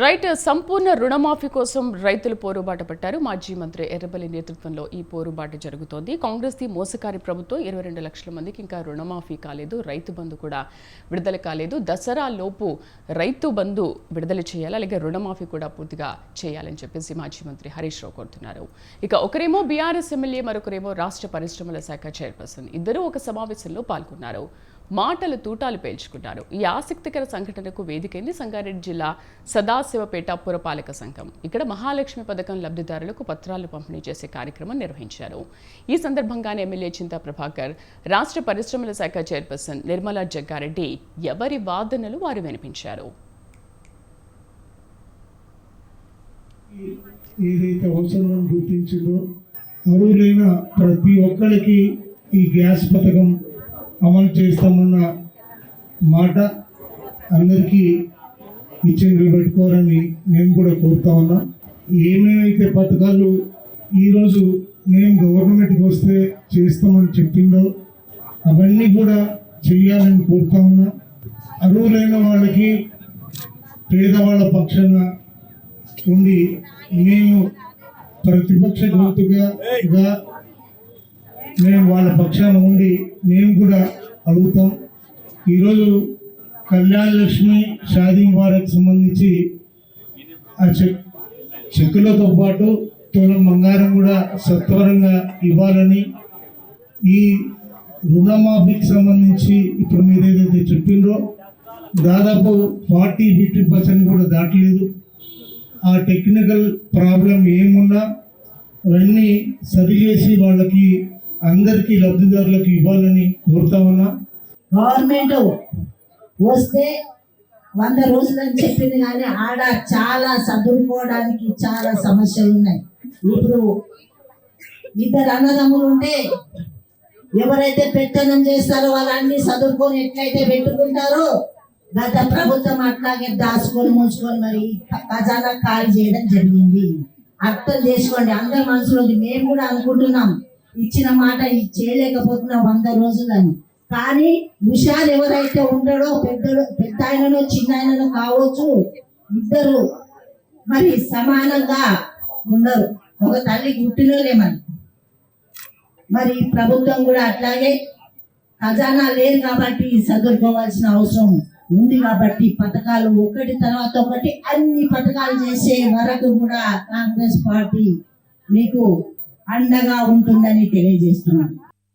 Right సంపూర్ణ రుణమాఫీ కోసం రైతులు పోరుబాట పట్టారు. మాజీ మంత్రి ఎర్రబల్లి నేతృత్వంలో ఈ పోరుబాట జరుగుతోంది. కాంగ్రెస్ ది మోసకారి ప్రభుత్వం ఇరవై రెండు లక్షల మందికి ఇంకా రుణమాఫీ కాలేదు. రైతు బంధు కూడా విడుదల కాలేదు. దసరా లోపు రైతు బంధు విడుదల చేయాలి అలాగే రుణమాఫీ కూడా పూర్తిగా చేయాలని చెప్పేసి మాజీ మంత్రి హరీష్ రావు కోరుతున్నారు. ఇక ఒకరేమో బీఆర్ఎస్ ఎమ్మెల్యే మరొకరేమో రాష్ట్ర పరిశ్రమల శాఖ చైర్పర్సన్. ఇద్దరూ ఒక సమావేశంలో పాల్గొన్నారు. మాటలు తూటాలు పేల్చుకున్నారు. ఈ ఆసక్తికర సంఘటనకు వేదికైంది సంగారెడ్డి జిల్లా సదాశివపేట పురపాలక సంఘం. ఇక్కడ మహాలక్ష్మి పథకం లబ్ధిదారులకు పత్రాలు పంపిణీ చేసే కార్యక్రమం నిర్వహించారు. ఈ సందర్భంగానే ఎమ్మెల్యే చింతా ప్రభాకర్ రాష్ట్ర పరిశ్రమల శాఖ చైర్పర్సన్ నిర్మలా జగ్గారెడ్డి ఎవరి వాదనలు వారు వినిపించారు. ఏదైతే అవసరం గుర్తించిందో ప్రతి ఒక్కరికి ఈ గ్యాస్ పథకం అమలు చేస్తామన్న మాట అందరికీ ఇచ్చి నిలబెట్టుకోవాలని నేను కూడా కోరుతా ఉన్నా. ఏమేమైతే పథకాలు ఈరోజు మేము గవర్నమెంట్కి వస్తే చేస్తామని చెప్పిండో అవన్నీ కూడా చెయ్యాలని కోరుతా ఉన్నా. అర్హులైన వాళ్ళకి పేదవాళ్ళ పక్షాన ఉండి మేము ప్రతిపక్ష గొంతుగా మేము వాళ్ళ పక్షాన ఉండి మేము కూడా అడుగుతాం. ఈరోజు కళ్యాణ లక్ష్మి షాదీ ముబారక్ సంబంధించి ఆ చెక్ చెక్కులతో పాటు తులం బంగారం కూడా సత్వరంగా ఇవ్వాలని ఈ రుణమాఫీకి సంబంధించి ఇప్పుడు మీరు ఏదైతే చెప్పిండ్రో దాదాపు ఫార్టీ ఫిఫ్టీ పర్సెంట్ కూడా దాటలేదు. ఆ టెక్నికల్ ప్రాబ్లం ఏమున్నా అవన్నీ సరిచేసి వాళ్ళకి అందరికీ లబ్ధిదారులకు ఇవ్వాలని కోరుతా ఉన్నా. గవర్నమెంట్ వస్తే వంద రోజులని చెప్పింది కానీ ఆడ చాలా చదువుకోవడానికి చాలా సమస్యలు ఉన్నాయి. ఇప్పుడు ఇద్దరు అన్నదమ్ములు ఉంటే ఎవరైతే పెత్తనం చేస్తారో వాళ్ళన్నీ చదువుకొని ఎట్లయితే పెట్టుకుంటారో గత ప్రభుత్వం అట్లాగే దాచుకొని ముంచుకొని మరి ఖజానా ఖాళీ చేయడం జరిగింది. అర్థం చేసుకోండి అందరి మనసులో మేము కూడా అనుకుంటున్నాం. ఇచ్చిన మాట ఇది వంద రోజులని. కానీ హుషారు ఎవరైతే ఉంటాడో పెద్దడు పెద్ద ఆయననో చిన్న ఆయననో కావచ్చు ఇద్దరు మరి సమానంగా ఉండరు. ఒక తల్లి గుట్టిలోనే మరి. మరి ప్రభుత్వం కూడా అట్లాగే ఖజానా లేదు కాబట్టి చదువుకోవాల్సిన అవసరం ఉంది కాబట్టి పథకాలు ఒకటి తర్వాత ఒకటి అన్ని పథకాలు చేసే వరకు కూడా కాంగ్రెస్ పార్టీ మీకు అండగా ఉంటుందని తెలియజేస్తున్నాను.